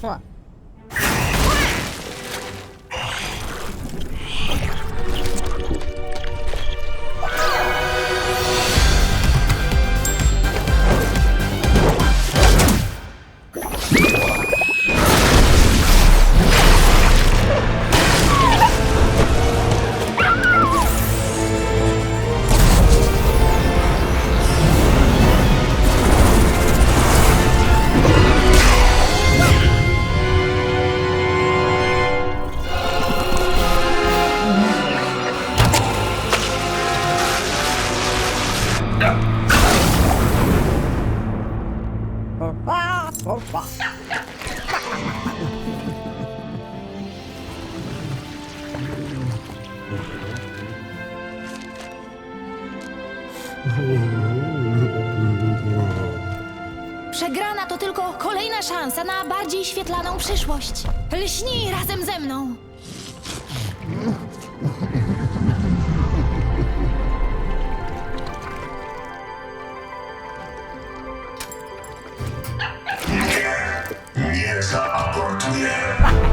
错。Przegrana to tylko kolejna szansa na bardziej świetlaną przyszłość. Lśnij razem ze mną! Mesa upward to the air.